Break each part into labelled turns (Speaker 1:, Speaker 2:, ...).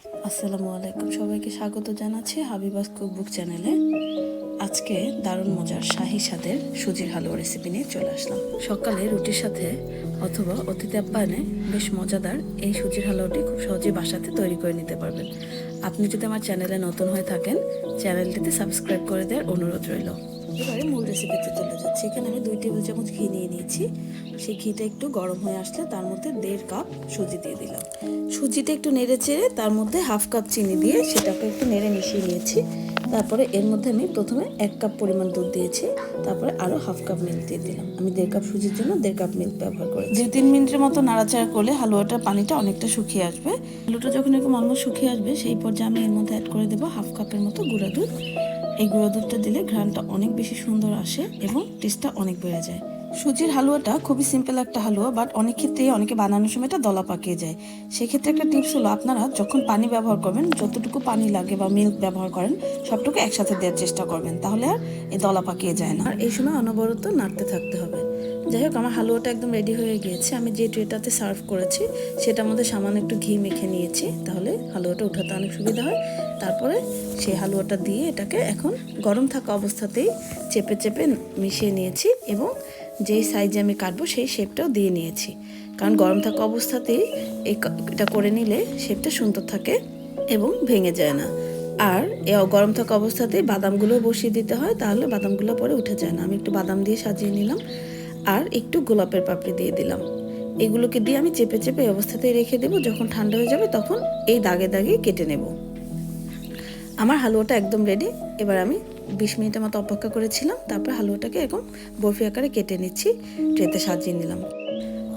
Speaker 1: আসসালামু আলাইকুম। সবাইকে স্বাগত জানাচ্ছি হাবিবাস কুকবুক চ্যানেলে। আজকে দারুণ মজার শাহি স্বাদের সুজির হালুয়া রেসিপি নিয়ে চলে আসলাম। সকালে রুটির সাথে অথবা অতিথি আপ্যায়নে বেশ মজাদার এই সুজির হালুয়াটি খুব সহজেই বাসাতে তৈরি করে নিতে পারবেন। আপনি যদি আমার চ্যানেলে নতুন হয়ে থাকেন, চ্যানেলটিতে সাবস্ক্রাইব করে দেওয়ার অনুরোধ রইল। এবারে মূল রেসিপিতে চলে যাচ্ছি। এখানে আমি দুই টেবিল চামচ ঘি নিয়ে নিয়েছি। সেই ঘিটা একটু গরম হয়ে আসলে তার মধ্যে দেড় কাপ সুজি দিয়ে দিলাম। সুজিটা একটু নেড়ে চেড়ে তার মধ্যে হাফ কাপ চিনি দিয়ে সেটাকে একটু নেড়ে মিশিয়ে নিয়েছি। তারপরে এর মধ্যে আমি প্রথমে এক কাপ পরিমাণ দুধ দিয়েছি। তারপরে আরও হাফ কাপ মিল্ক দিয়ে দিলাম। আমি দেড় কাপ সুজির জন্য দেড় কাপ মিল্ক ব্যবহার করি দুই তিন মিনিটের মতো নাড়াচাড়া করলে হালুয়াটার পানিটা অনেকটা শুকিয়ে আসবে। হালুয়াটা যখন এরকম অলমোস্ট শুকিয়ে আসবে, সেই পর্যায়ে আমি এর মধ্যে অ্যাড করে দেবো হাফ কাপের মতো গুঁড়া দুধ। এই গুঁড়া দুধটা দিলে ঘ্রাণটা অনেক বেশি সুন্দর আসে এবং টেস্টটা অনেক বেড়ে যায়। সুজির হালুয়াটা খুবই সিম্পল একটা হালুয়া বাট অনেক ক্ষেত্রে অনেকে বানানোর সময় এটা দলা পাকিয়ে যায়। সেক্ষেত্রে একটা টিপস হলো, আপনারা যখন পানি ব্যবহার করবেন, যতটুকু পানি লাগে বা মিল্ক ব্যবহার করেন সবটুকু একসাথে দেওয়ার চেষ্টা করবেন, তাহলে আর এই দলা পাকিয়ে যায় না। আর এই সময় অনবরত নাড়তে থাকতে হবে। যাই হোক, আমার হালুয়াটা একদম রেডি হয়ে গিয়েছে। আমি যে ট্রেটাতে সার্ভ করেছি, সেটার মধ্যে সামান্য একটু ঘি মেখে নিয়েছি, তাহলে হালুয়াটা উঠাতে অনেক সুবিধা হয়। তারপরে সেই হালুয়াটা দিয়ে এটাকে এখন গরম থাকা অবস্থাতেই চেপে চেপে মিশিয়ে নিয়েছি এবং যেই সাইজে আমি কাটবো, সেই শেপটাও দিয়ে নিয়েছি। কারণ গরম থাকা অবস্থাতেই এটা করে নিলে শেপটা সুন্দর থাকে এবং ভেঙে যায় না। আর এ গরম থাকা অবস্থাতেই বাদামগুলো বসিয়ে দিতে হয়, তাহলে বাদামগুলো পরে উঠে যায় না। আমি একটু বাদাম দিয়ে সাজিয়ে নিলাম আর একটু গোলাপের পাপড়ি দিয়ে দিলাম। এগুলোকে দিয়ে আমি চেপে চেপে এই অবস্থাতেই রেখে দেবো। যখন ঠান্ডা হয়ে যাবে তখন এই দাগে দাগে কেটে নেব। আমার হালুয়াটা একদম রেডি এবার আমি বিশ মিনিটের মতো অপেক্ষা করেছিলাম। তারপর হালুয়াটাকে এরকম বরফি আকারে কেটে নিচ্ছি, ট্রেতে সাজিয়ে নিলাম।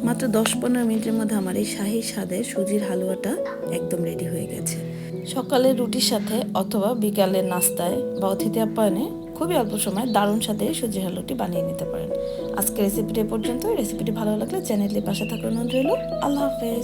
Speaker 1: মাত্র দশ পনেরো মিনিটের মধ্যে আমার এই শাহি স্বাদের সুজির হালুয়াটা একদম রেডি হয়ে গেছে। সকালে রুটির সাথে অথবা বিকালের নাস্তায় বা অতিথি আপ্যায়নে খুবই অল্প সময় দারুণ সাথে সুজি হালুটি বানিয়ে নিতে পারেন। আজকে রেসিপিটি পর্যন্ত রেসিপিটি ভালো লাগলে চ্যানেলটি পাশে থাকার রইল। আল্লাহ হাফেজ।